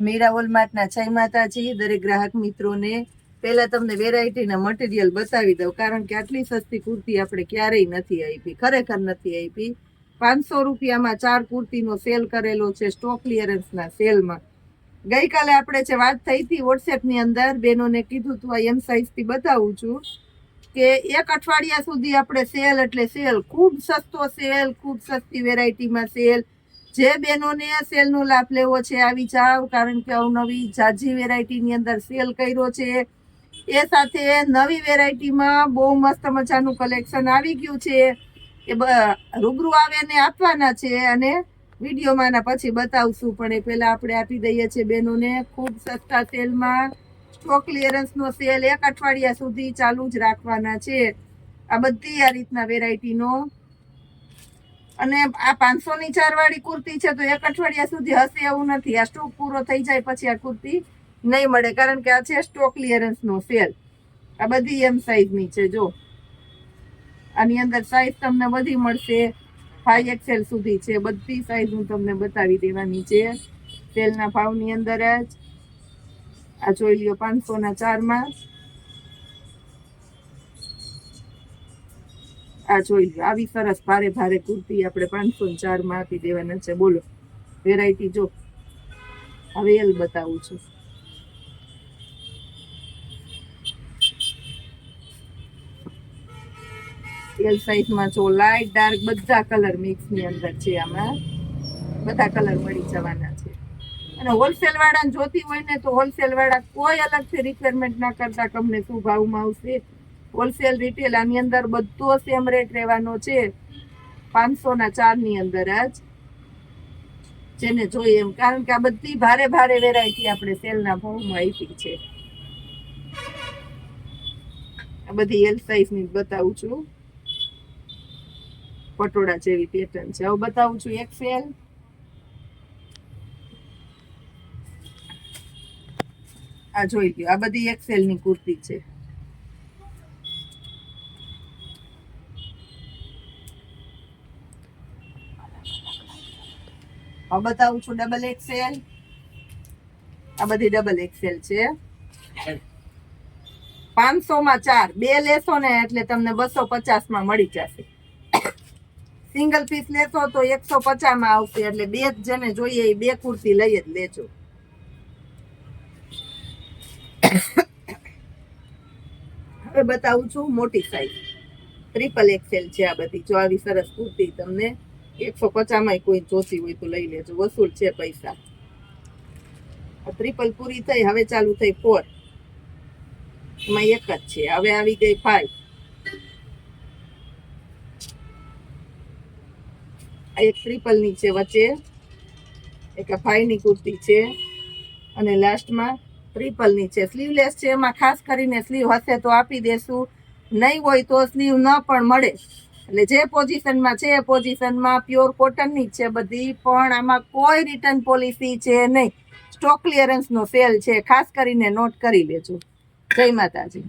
મીરા વોલમાર્ટના જય માતાજી, દરેક ગ્રાહક મિત્રોને પહેલા તમને વેરાયટીના મટીરિયલ બતાવી દઉં, કારણ કે આટલી સસ્તી કુર્તી આપણે ક્યારેય નથી આપી, ખરેખર નથી આપી. પાંચસો રૂપિયામાં ચાર કુર્તીનો સેલ કરેલો છે, સ્ટોક ક્લિયરન્સના સેલમાં. ગઈકાલે આપણે જે વાત થઈ હતી વોટ્સએપની અંદર બહેનોને કીધું, તું એમ સાઇઝથી બતાવું છું કે એક અઠવાડિયા સુધી આપણે સેલ, એટલે સેલ ખૂબ સસ્તો સેલ, ખૂબ સસ્તી વેરાયટીમાં સેલ જે બહેનોને સેલનો લાભ લેવો છે, આવી જાવ, કારણ કે અવનવી જાજી વેરાયટીની અંદર સેલ કર્યો છે. એ સાથે નવી વેરાયટીમાં બહુ મસ્ત મજાનું કલેક્શન આવી ગયું છે. એ રૂબરૂ આવે ને આપવાના છે અને વિડીયોમાં ના પછી બતાવશું. પણ એ પહેલાં આપણે આપી દઈએ છીએ બહેનોને ખૂબ સસ્તા સેલમાં સ્ટોક ક્લિયરન્સનો સેલ એક અઠવાડિયા સુધી ચાલુ જ રાખવાના છે. આ બધી આ રીતના વેરાયટીનો અને આ પાંચસો ની ચાર વાળી કુર્તી છે તો એક અઠવાડિયા સુધી હશે એવું નથી. આ સ્ટોક પૂરો થઈ જાય પછી આ કુર્તી નહીં મળે, કારણ કે આ છે સ્ટોક ક્લિયરન્સ નો સેલ. આ બધી એમ સાઈઝની છે, જો. આની અંદર સાઈઝ તમને બધી મળશે. ફાઈવ એક્સેલ સુધી છે, બધી સાઈઝ હું તમને બતાવી દેવાની છે. સેલના ભાવની અંદર જ. આ જોઈ લ્યો પાંચસો ના ચારમાં. આ જોઈ લો આવી સરસ ભારે ભારે કુર્તી આપણે પાંચસો ને ચારમાં આપી દેવાના છે. બોલો વેરાયટી જો. હવે એલ બતાવું છું. એલ સાઈઝમાં જો લાઈટ ડાર્ક બધા કલર મિક્સની અંદર છે આમાં. બધા કલર મળી જવાના છે. અને હોલસેલ વાળાને જોતી હોય ને તો હોલસેલ વાળા કોઈ અલગથી રિક્વાયરમેન્ટ ના કરતા તમને શું ભાવમાં આવશે? હોલસેલ રિટેલ આની અંદર બધો સેમ રેટ રહેવાનો છે. પાંચસો ના ચારની અંદર જ. જેને જોઈએ એમ. કારણ કે આ બધી ભારે ભારે વેરાયટી આપણે સેલના ભાવમાં આપી છે. આ બધી એલ સાઈઝની જ બતાવું છું. પટોળા જેવી પેટર્ન છે. હવે બતાવું છું એક્સેલ આ જોઈ ગયું આ બધી એક્સેલની કુર્તી છે. હવે બતાવું છું ડબલ એક્સેલ આ બધી ડબલ એક્સેલ છે. પાંચસો માં ચાર. બે લેશો ને એટલે તમને બસો પચાસમાં મળી જશે. સિંગલ પીસ લેશો તો એકસો પચાસમાં આવશે એટલે બે જેને જોઈએ એ બે કુર્તી લઈ જ લેજો. હવે બતાવું છું મોટી સાઈઝ ટ્રિપલ એક્સેલ છે આ બધી. જો આવી સરસ કુર્તી તમને એકસો પચાસમાં કોઈ જોતી હોય તો લઈ લેજો. વસૂલ છે પૈસા. ત્રિપલ પૂરી થઈ, હવે ચાલુ થઈ ફોર એમાં એક જ છે. હવે આવી ગઈ ફાઈવ એક ત્રિપલની છે વચ્ચે. એક આ ફાઈવની કુર્તી છે. અને લાસ્ટમાં ટ્રિપલની છે. સ્લીવલેસ છે. એમાં ખાસ કરીને સ્લીવ હશે તો આપી દેશું. નહીં હોય તો સ્લીવ ન પણ મળે. એટલે જે પોઝિશનમાં છે એ પોઝિશનમાં પ્યોર કોટનની જ છે બધી, પણ આમાં કોઈ રિટર્ન પોલિસી છે નહીં. સ્ટોક ક્લિયરન્સનો સેલ છે, ખાસ કરીને નોટ કરી લેજો. જય માતાજી.